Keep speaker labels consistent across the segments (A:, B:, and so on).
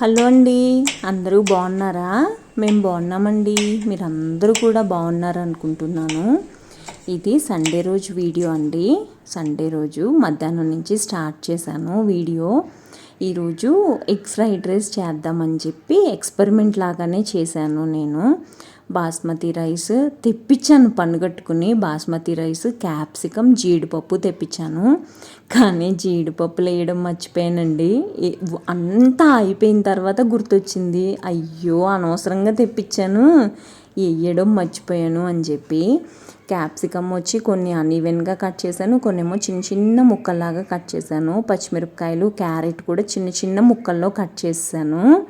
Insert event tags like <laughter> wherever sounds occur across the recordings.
A: Hello అండి. అందరూ బాగున్నారా? మేము బాగున్నామండి. మీరందరూ కూడా బాగున్నారు అనుకుంటున్నాను ఇది సండే రోజు వీడియో అండి. సండే రోజు మధ్యాహ్నం నుంచి స్టార్ట్ చేశాను వీడియో. ఈరోజు ఎగ్ ఫ్రైడ్ రైస్ చేద్దామని చెప్పి ఎక్స్పెరిమెంట్ లాగానే చేశాను నేను. బాస్మతి రైస్ తెప్పించాను పనుగట్టుకుని బాస్మతి రైస్ క్యాప్సికం జీడిపప్పు తెప్పించాను. కానీ జీడిపప్పులు వేయడం మర్చిపోయానండి. అంతా అయిపోయిన తర్వాత గుర్తొచ్చింది. అయ్యో అనవసరంగా తెప్పించాను. వేయడం మర్చిపోయాను అని చెప్పి క్యాప్సికమ్ వచ్చి కొన్ని అన్ఈవెన్గా కట్ చేశాను. కొన్ని ఏమో చిన్న చిన్న ముక్కల్లాగా కట్ చేశాను. పచ్చిమిరపకాయలు క్యారెట్ కూడా చిన్న చిన్న ముక్కల్లో కట్ చేశాను.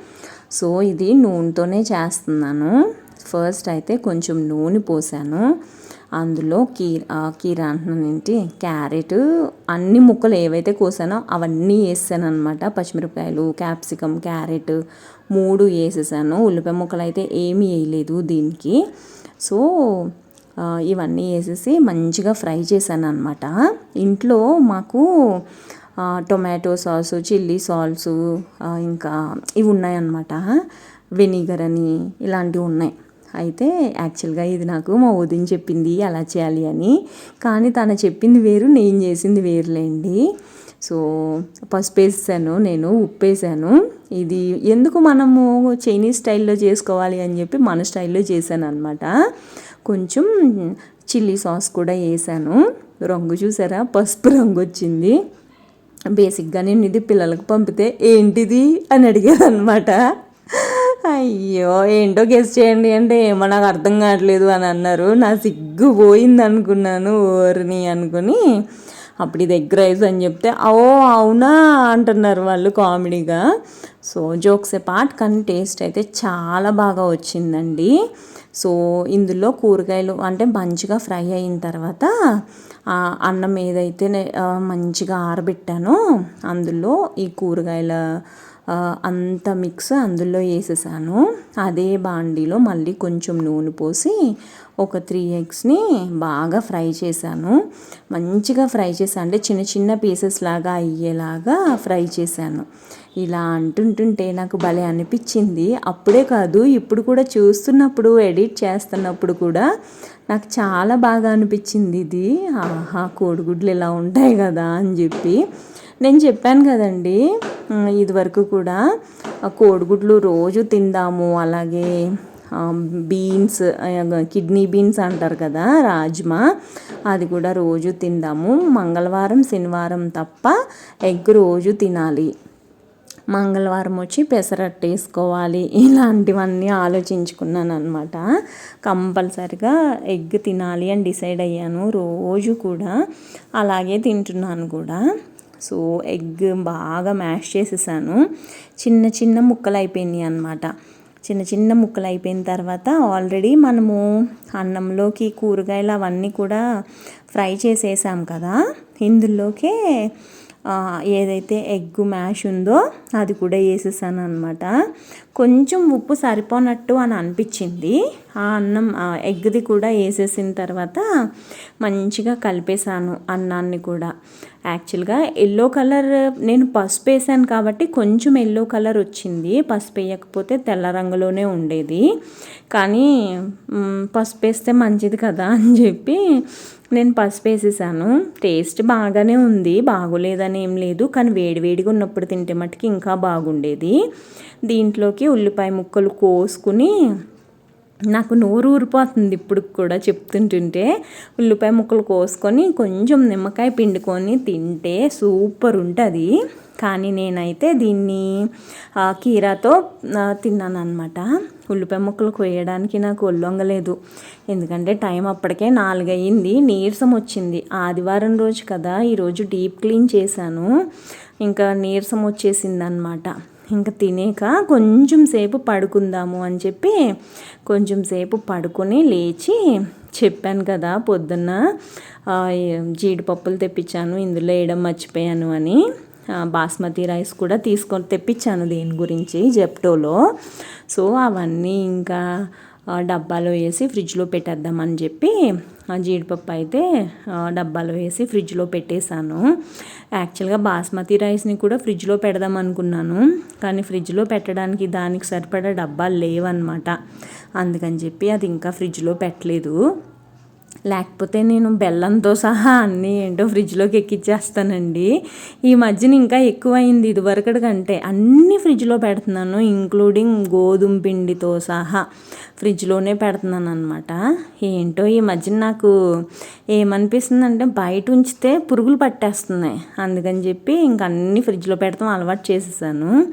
A: సో ఇది నూనెతోనే చేస్తున్నాను. ఫస్ట్ అయితే కొంచెం నూనె పోసాను. అందులో కీర కీర ఏంటి? క్యారెట్ అన్ని ముక్కలు ఏవైతే కోసానో అవన్నీ వేసాను అనమాట పచ్చిమిరపకాయలు క్యాప్సికమ్ క్యారెట్ మూడు వేసేసాను ఉల్లిపాయ ముక్కలు అయితే ఏమీ వేయలేదు దీనికి. సో ఇవన్నీ వేసేసి మంచిగా ఫ్రై చేశాను అనమాట ఇంట్లో మాకు టొమాటో సాసు చిల్లీ సాల్సు ఇంకా ఇవి ఉన్నాయన్నమాట. వెనిగర్ అని ఇలాంటివి ఉన్నాయి. అయితే యాక్చువల్గా ఇది నాకు మా వదిన చెప్పింది అలా చేయాలి అని. కానీ తను చెప్పింది వేరు నేను చేసింది వేరులేండి. సో పసుపు వేసాను నేను ఉప్పు వేసాను. ఇది ఎందుకు మనము చైనీస్ స్టైల్లో చేసుకోవాలి అని చెప్పి మన స్టైల్లో చేశాను అనమాట కొంచెం చిల్లీ సాస్ కూడా వేసాను. రంగు చూసారా? పసుపు రంగు వచ్చింది. బేసిక్గా నేను ఇది పిల్లలకు పంపితే ఏంటిది అని అడిగారు అనమాట అయ్యో ఏంటో గెస్ చేయండి. అంటే ఏమో నాకు అర్థం కావట్లేదు అని అన్నారు. నా సిగ్గు పోయింది అనుకున్నాను ఓరిని అనుకుని. అప్పుడు ఇది ఎగ్ రైస్ అని చెప్తే ఓ అవునా? అంటున్నారు వాళ్ళు కామెడీగా. సో జోక్స్ ఏ పార్ట్ కానీ టేస్ట్ అయితే చాలా బాగా వచ్చిందండి. సో ఇందులో కూరగాయలు అంటే మంచిగా ఫ్రై అయిన తర్వాత అన్నం ఏదైతే మంచిగా ఆరబెట్టానో అందులో ఈ కూరగాయల అంత మిక్స్ అందులో వేసేసాను. అదే బాండీలో మళ్ళీ కొంచెం నూనె పోసి ఒక త్రీ ఎగ్స్ని బాగా ఫ్రై చేశాను. మంచిగా ఫ్రై చేశాను అంటే చిన్న చిన్న పీసెస్ లాగా అయ్యేలాగా ఫ్రై చేశాను. ఇలా అంటుంటుంటే నాకు భలే అనిపించింది. అప్పుడే కాదు ఇప్పుడు కూడా చూస్తున్నప్పుడు ఎడిట్ చేస్తున్నప్పుడు కూడా నాకు చాలా బాగా అనిపించింది ఇది. ఆహా కోడిగుడ్లు ఇలా ఉంటాయి కదా అని చెప్పి. నేను చెప్పాను కదండి ఇదివరకు కూడా కోడిగుడ్లు రోజు తిందాము. అలాగే బీన్స్ కిడ్నీ బీన్స్ అంటారు కదా రాజ్మా అది కూడా రోజు తిందాము. మంగళవారం శనివారం తప్ప ఎగ్ రోజు తినాలి. మంగళవారం వచ్చి పెసరట్టు వేసుకోవాలి. ఇలాంటివన్నీ ఆలోచించుకున్నాను అనమాట కంపల్సరిగా ఎగ్ తినాలి అని డిసైడ్ అయ్యాను. రోజు కూడా అలాగే తింటున్నాను కూడా. సో ఎగ్ బాగా మ్యాష్ చేసేసాను. చిన్న చిన్న ముక్కలు అయిపోయినాయి అనమాట చిన్న చిన్న ముక్కలు అయిపోయిన తర్వాత ఆల్రెడీ మనము అన్నంలోకి కూరగాయలు అవన్నీ కూడా ఫ్రై చేసేసాం కదా. ఇందులోకే ఏదైతే ఎగ్ మ్యాష్ ఉందో అది కూడా వేసేసాను అనమాట కొంచెం ఉప్పు సరిపోనట్టు అని అనిపించింది. ఆ అన్నం ఎగ్ది కూడా వేసేసిన తర్వాత మంచిగా కలిపేశాను అన్నాన్ని కూడా. యాక్చువల్గా ఎల్లో కలర్ నేను పసుపు వేసాను కాబట్టి కొంచెం ఎల్లో కలర్ వచ్చింది. పసుపు వేయకపోతే తెల్ల రంగులోనే ఉండేది. కానీ పసుపు వేస్తే మంచిది కదా అని చెప్పి నేను పసుపు వేసేసాను. టేస్ట్ బాగానే ఉంది బాగోలేదని ఏం లేదు. కానీ వేడివేడిగా ఉన్నప్పుడు తింటే మట్టుకి ఇంకా బాగుండేది. దీంట్లోకి ఉల్లిపాయ ముక్కలు కోసుకుని నాకు నోరు ఊరిపోతుంది ఇప్పుడు కూడా చెప్తుంటుంటే. ఉల్లిపాయ ముక్కలు కోసుకొని కొంచెం నిమ్మకాయ పిండుకొని తింటే సూపర్ ఉంటుంది. కానీ నేనైతే దీన్ని కీరాతో తిన్నాను అనమాట ఉల్లిపాయ ముక్కలు కోయడానికి నాకు ఒళ్ళొంగలేదు ఎందుకంటే టైం అప్పటికే నాలుగయింది నీరసం వచ్చింది. ఆదివారం రోజు కదా ఈరోజు డీప్ క్లీన్ చేశాను. ఇంకా నీరసం వచ్చేసింది అనమాట ఇంకా తినేక కొంచెం సేపు పడుకుందాము అని చెప్పి కొంచెం సేపు పడుకొని లేచి చెప్పాను కదా పొద్దున్న జీడిపప్పులు తెప్పించాను ఇందులో వేయడం మర్చిపోయాను అని. బాస్మతి రైస్ కూడా తీసుకొని తెప్పించాను దీని గురించి జెప్టోలో. సో అవన్నీ ఇంకా డబ్బాలో వేసి ఫ్రిడ్జ్లో పెట్టేద్దామని చెప్పి ఆ జీడిపప్పు అయితే డబ్బాలు డబ్బాలో వేసి ఫ్రిడ్జ్లో పెట్టేశాను. యాక్చువల్గా బాస్మతి రైస్ని కూడా ఫ్రిడ్జ్లో పెడదాం అనుకున్నాను. కానీ ఫ్రిడ్జ్లో పెట్టడానికి దానికి సరిపడా డబ్బాలు లేవన్నమాట. అందుకని చెప్పి అది ఇంకా ఫ్రిడ్జ్లో పెట్టలేదు. లేకపోతే నేను బెల్లంతో సహా అన్నీ ఏంటో ఫ్రిడ్జ్లోకి ఎక్కిచ్చేస్తానండి. ఈ మధ్యన ఇంకా ఎక్కువైంది ఇదివరకటి కంటే. అన్నీ ఫ్రిడ్జ్లో పెడుతున్నాను ఇంక్లూడింగ్ గోధుమ పిండితో సహా ఫ్రిడ్జ్లోనే పెడుతున్నాను అనమాట ఏంటో ఈ మధ్యన నాకు ఏమనిపిస్తుంది అంటే బయట ఉంచితే పురుగులు పట్టేస్తున్నాయి. అందుకని చెప్పి ఇంక అన్నీ ఫ్రిడ్జ్లో పెడతాం అలవాటు చేసేసాను.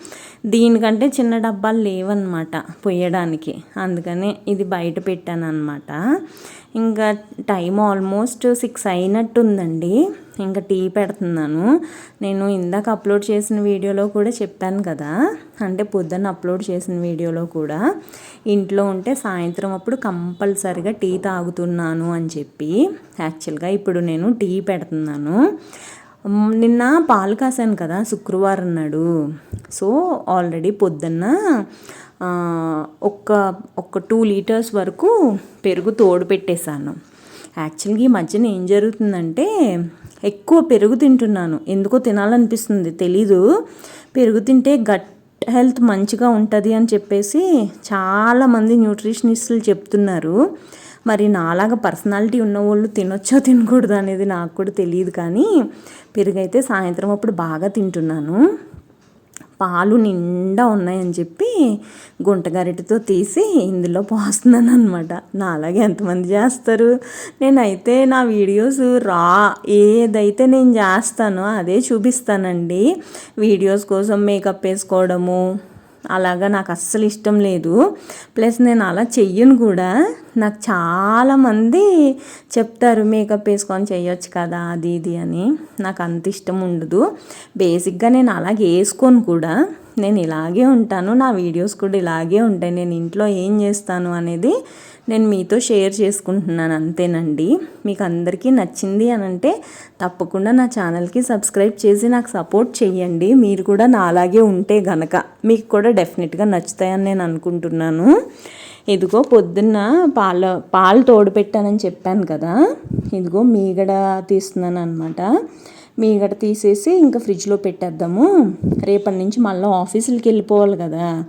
A: దీనికంటే చిన్న డబ్బాలు లేవన్నమాట పొయ్యడానికి. అందుకనే ఇది బయట పెట్టాను అనమాట ఇంకా టైం ఆల్మోస్ట్ సిక్స్ అయినట్టుందండి. ఇంకా టీ పెడుతున్నాను. నేను ఇందాక అప్లోడ్ చేసిన వీడియోలో కూడా చెప్పాను కదా. అంటే పొద్దున్న అప్లోడ్ చేసిన వీడియోలో కూడా. ఇంట్లో ఉంటే సాయంత్రం అప్పుడు కంపల్సరిగా టీ తాగుతున్నాను అని చెప్పి. యాక్చువల్గా ఇప్పుడు నేను టీ పెడుతున్నాను. నిన్న పాలు కాసాను కదా శుక్రవారం నాడు. సో ఆల్రెడీ పొద్దున్న ఒక ఒక్క టూ లీటర్స్ వరకు పెరుగు తోడు పెట్టేశాను. యాక్చువల్గా ఈ మధ్యన ఏం జరుగుతుందంటే ఎక్కువ పెరుగు తింటున్నాను. ఎందుకో తినాలనిపిస్తుంది. తెలీదు. పెరుగు తింటే గట్ హెల్త్ మంచిగా ఉంటుంది అని చెప్పేసి చాలామంది న్యూట్రిషనిస్టులు చెప్తున్నారు. మరి నాలాగా పర్సనాలిటీ ఉన్న వాళ్ళు తినొచ్చో తినకూడదు అనేది నాకు కూడా తెలియదు కానీ పెరుగైతే సాయంత్రం అప్పుడు బాగా తింటున్నాను. పాలు నిండా ఉన్నాయని చెప్పి గుంట గరిటెతో తీసి ఇందులో పోస్తున్నాను అనమాట నా అలాగే ఎంతమంది చేస్తారు? నేనైతే నా వీడియోస్ రా ఏదైతే నేను చేస్తానో అదే చూపిస్తానండి. వీడియోస్ కోసం మేకప్ వేసుకోవడము అలాగా నాకు అస్సలు ఇష్టం లేదు. ప్లస్ నేను అలా చెయ్యను కూడా. నాకు చాలామంది చెప్తారు మేకప్ వేసుకొని చేయొచ్చు కదా అది ఇది అని. నాకు అంత ఇష్టం ఉండదు. బేసిక్గా నేను అలాగే వేసుకోను కూడా. నేను ఇలాగే ఉంటాను నా వీడియోస్ కూడా ఇలాగే ఉంటాయి నేను ఇంట్లో ఏం చేస్తాను అనేది నేను మీతో షేర్ చేసుకుంటున్నాను అంతేనండి. మీకు అందరికీ నచ్చింది అని అంటే తప్పకుండా నా ఛానల్కి సబ్స్క్రైబ్ చేసి నాకు సపోర్ట్ చేయండి మీరు కూడా నా అలాగే ఉంటే గనక మీకు కూడా డెఫినెట్గా నచ్చుతాయని నేను అనుకుంటున్నాను. ఇదిగో పొద్దున్న పాల పాలు తోడు పెట్టానని చెప్పాను కదా ఇదిగో మీగడ తీస్తున్నాను అనమాట మీగడ తీసేసి ఇంకా ఫ్రిడ్జ్లో పెట్టేద్దాము. రేపటి నుంచి మళ్ళీ ఆఫీసులకి వెళ్ళిపోవాలి కదా.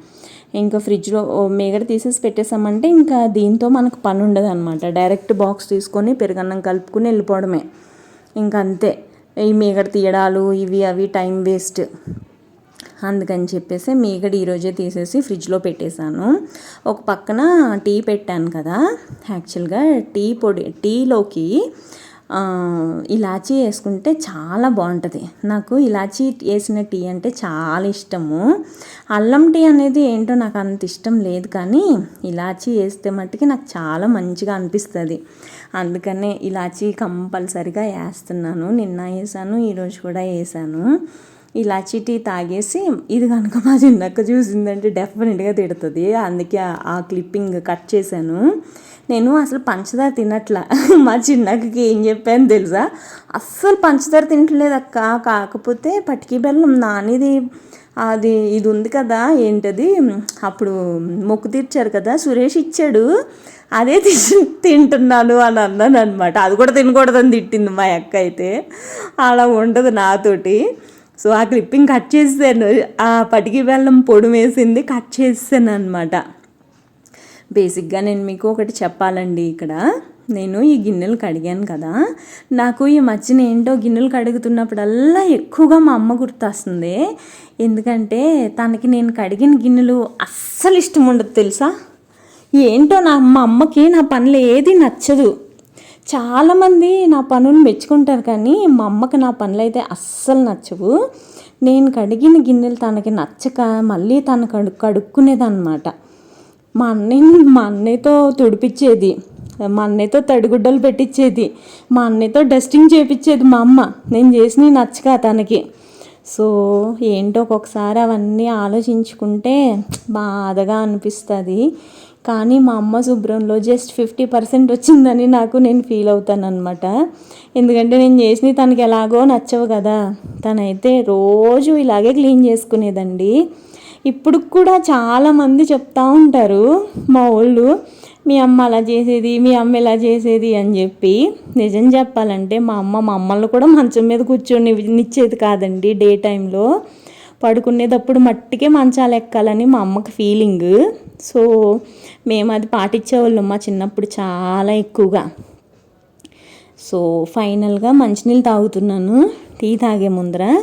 A: ఇంకా ఫ్రిడ్జ్లో మీగడ తీసేసి పెట్టేసామంటే ఇంకా దీంతో మనకు పని ఉండదు అనమాట డైరెక్ట్ బాక్స్ తీసుకొని పెరుగన్నం కలుపుకుని వెళ్ళిపోవడమే. ఇంకా అంతే. ఈ మీగడ తీయడాలు ఇవి అవి టైం వేస్ట్. అందుకని చెప్పేసి మీగడ ఈరోజే తీసేసి ఫ్రిడ్జ్లో పెట్టేశాను. ఒక పక్కన టీ పెట్టాను కదా. యాక్చువల్గా టీ పొడి టీలోకి ఇలాచీ వేసుకుంటే చాలా బాగుంటుంది. నాకు ఇలాచీ వేసిన టీ అంటే చాలా ఇష్టము. అల్లం టీ అనేది ఏంటో నాకు అంత ఇష్టం లేదు కానీ ఇలాచీ వేస్తే మట్టుకి నాకు చాలా మంచిగా అనిపిస్తుంది. అందుకనే ఇలాచీ కంపల్సరిగా వేస్తున్నాను. నిన్న వేసాను ఈరోజు కూడా వేసాను. ఇలాచీ టీ తాగేసి ఇది కనుక మా చిన్నక్క చూసిందంటే డెఫినెట్గా తిడుతుంది. అందుకే ఆ- ఆ క్లిప్పింగ్ కట్ చేశాను. నేను అసలు పంచదార తినట్లా. <laughs> మా చిన్నక్కకి ఏం చెప్పాను తెలుసా? అస్సలు పంచదార తింటలేదు అక్క. కాకపోతే పటికి బెల్లం నానిది అది ఇది ఉంది కదా ఏంటది? అప్పుడు మొక్కు తీర్చారు కదా సురేష్ ఇచ్చాడు. అదే తీసి <laughs> తింటున్నాను అని అన్నాను అనమాట అది కూడా తినకూడదని తిట్టింది మా అక్క అయితే. అలా ఉండదు నాతోటి. సో ఆ క్లిప్పింగ్ కట్ చేసాను ఆ పటికి బెల్లం పొడి వేసింది కట్ చేసాను అనమాట బేసిక్గా నేను మీకు ఒకటి చెప్పాలండి ఇక్కడ. నేను ఈ గిన్నెలు కడిగాను కదా. నాకు ఈ మధ్యన ఏంటో గిన్నెలు కడుగుతున్నప్పుడల్లా ఎక్కువగా మా అమ్మ గుర్తొస్తుంది. ఎందుకంటే తనకి నేను కడిగిన గిన్నెలు అస్సలు ఇష్టం ఉండదు తెలుసా? ఏంటో నా మా అమ్మకి నా పనులు ఏది నచ్చదు. చాలామంది నా పనులు మెచ్చుకుంటారు కానీ మా అమ్మకి నా పనులు అయితే అస్సలు నచ్చవు. నేను కడిగిన గిన్నెలు తనకి నచ్చక మళ్ళీ తను కడు కడుక్కునేదన్నమాట. మా అన్నయ్య మా అన్నయ్యతో తుడిపించేది మా అన్నయ్యతో తడిగుడ్డలు పెట్టించేది మా అన్నయ్యతో డస్టింగ్ చేపించేది మా అమ్మ. నేను చేసినవి నచ్చక తనకి. సో ఏంటో ఒక్కొక్కసారి అవన్నీ ఆలోచించుకుంటే బాధగా అనిపిస్తుంది. కానీ మా అమ్మ శుభ్రంలో జస్ట్ ఫిఫ్టీ పర్సెంట్ వచ్చిందని నాకు నేను ఫీల్ అవుతాను అనమాట ఎందుకంటే నేను చేసినవి తనకి ఎలాగో నచ్చవు కదా. తనైతే రోజు ఇలాగే క్లీన్ చేసుకునేదండి. ఇప్పుడు కూడా చాలామంది చెప్తా ఉంటారు మా వాళ్ళు మీ అమ్మ అలా చేసేది మీ అమ్మ ఇలా చేసేది అని చెప్పి. నిజం చెప్పాలంటే మా అమ్మ మా అమ్మల్ని కూడా మంచం మీద కూర్చొని నిచ్చేది కాదండి డే టైంలో. పడుకునేటప్పుడు మట్టికే మంచాలు ఎక్కాలని మా అమ్మకి ఫీలింగ్. సో మేము అది పాటించేవాళ్ళం మా చిన్నప్పుడు చాలా ఎక్కువగా. సో ఫైనల్గా మంచినీళ్ళు తాగుతున్నాను. టీ తాగే ముందర.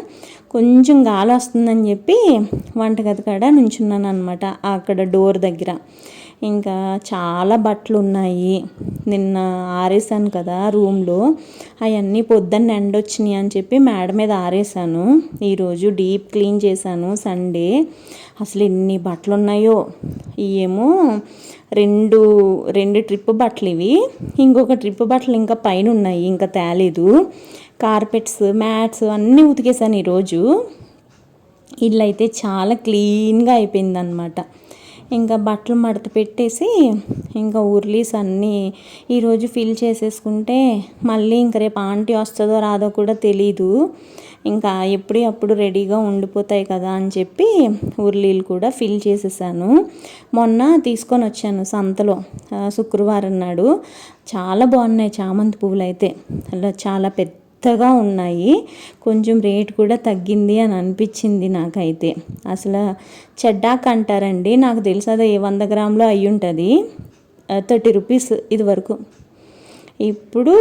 A: కొంచెం గాలి వస్తుందని చెప్పి వంటగది కాడ నుంచున్నాను అనమాట అక్కడ డోర్ దగ్గర. ఇంకా చాలా బట్టలు ఉన్నాయి నిన్న ఆరేసాను కదా రూమ్లో. అవన్నీ పొద్దున్న ఎండ వచ్చినాయి అని చెప్పి మేడ మీద ఆరేసాను ఈరోజు డీప్ క్లీన్ చేశాను సండే. అసలు ఎన్ని బట్టలు ఉన్నాయో ఇవేమో రెండు రెండు ట్రిప్ బట్టలు ఇవి ఇంకొక ట్రిప్ బట్టలు ఇంకా పైన ఉన్నాయి ఇంకా తేలేదు. కార్పెట్స్ మ్యాట్స్ అన్నీ ఉతికేసాను ఈరోజు. ఇల్లు అయితే చాలా క్లీన్గా అయిపోయిందనమాట ఇంకా బట్టలు మడత పెట్టేసి ఇంకా ఉర్లీస్ అన్నీ ఈరోజు ఫిల్ చేసేసుకుంటే మళ్ళీ ఇంక రేపు ఆంటీ వస్తుందో రాదో కూడా తెలీదు. ఇంకా ఎప్పుడు అప్పుడు రెడీగా ఉండిపోతాయి కదా అని చెప్పి ఉర్లీలు కూడా ఫిల్ చేసేసాను. మొన్న తీసుకొని వచ్చాను సంతలో శుక్రవారం నాడు. చాలా బాగున్నాయి చామంతి పువ్వులు అయితే అలా చాలా పెద్ద మెత్తగా ఉన్నాయి. కొంచెం రేట్ కూడా తగ్గింది అని అనిపించింది నాకైతే. అసలు చెడ్డాక్ అంటారండి. నాకు తెలుసు అది వంద గ్రాములు అయి ఉంటుంది. థర్టీ రూపీస్ ఇది వరకు. ఇప్పుడు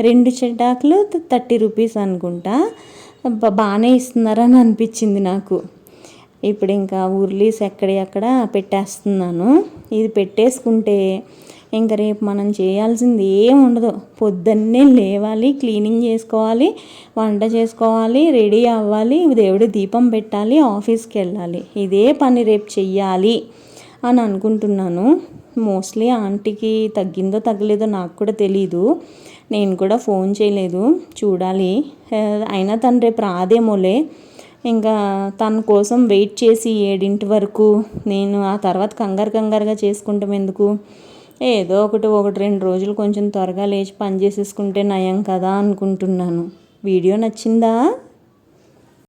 A: రెండు చెడ్డాకులు థర్టీ రూపీస్ అనుకుంటా. బాగానే ఇస్తున్నారని అనిపించింది నాకు. ఇప్పుడు ఇంకా ఉర్లీస్ ఎక్కడ పెట్టేస్తున్నాను. ఇది పెట్టేసుకుంటే ఇంకా రేపు మనం చేయాల్సింది ఏం ఉండదు. పొద్దున్నే లేవాలి క్లీనింగ్ చేసుకోవాలి వంట చేసుకోవాలి రెడీ అవ్వాలి దేవుడి దీపం పెట్టాలి ఆఫీస్కి వెళ్ళాలి. ఇదే పని రేపు చెయ్యాలి అని అనుకుంటున్నాను. మోస్ట్లీ ఆంటీకి తగ్గిందో తగ్గలేదో నాకు కూడా తెలీదు. నేను కూడా ఫోన్ చేయలేదు. చూడాలి. అయినా తను రేపు రాదేమోలే. ఇంకా తన కోసం వెయిట్ చేసి ఏడింటి వరకు నేను ఆ తర్వాత కంగారు కంగారుగా చేసుకుంటాం ఎందుకు? ఏదో ఒకటి ఒకటి రెండు రోజులు కొంచెం త్వరగా లేచి పని చేసేసుకుంటే నయం కదా అనుకుంటున్నాను. వీడియో నచ్చిందా?